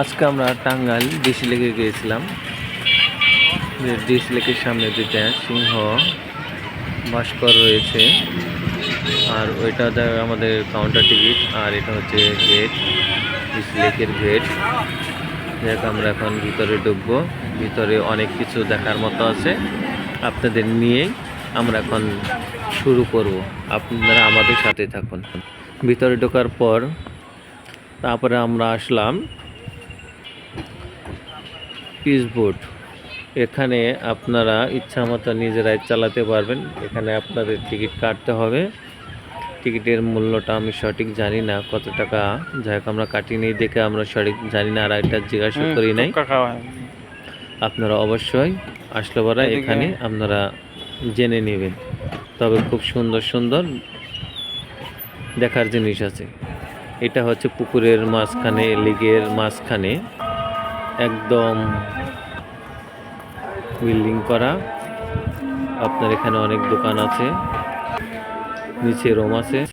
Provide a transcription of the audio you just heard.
আজকে আমরা টাঙ্গাইল ডিসি লেকে গিয়েছিলাম। ডিসি লেকের সামনে দুইটা সিংহ ভাস্কর রয়েছে। আর ওইটা আমাদের কাউন্টার টিকিট আর এটা হচ্ছে গেট ডিসি লেকের গেট দেখ, আমরা এখন ভিতরে ঢুকবো। ভিতরে অনেক কিছু দেখার মতো আছে। আপনাদের নিয়েই আমরা এখন শুরু করব। আপনারা আমাদের সাথে থাকুন। ভিতরে ঢোকার পর তারপরে আমরা আসলাম পিস বোট। এখানে আপনারা ইচ্ছা মতো নিজেরাই চালাতে পারবেন। এখানে আপনাদের টিকিট কাটতে হবে। টিকিটের মূল্যটা আমি সঠিক জানি না কত টাকা। যাই হোক আমরা কাটিনি দেখে আমরা সঠিক জানি না আর এটা জিজ্ঞাসা করি নাই। আপনারা অবশ্যই আসলে পরে এখানে আপনারা জেনে নেবেন। তবে খুব সুন্দর সুন্দর দেখার জিনিস আছে। এটা হচ্ছে পুকুরের মাঝখানে লেগের মাঝখানে। একদম বিল্ডিং করা। আপনার এখানে অনেক দোকান আছে। নিচে রুম আছে।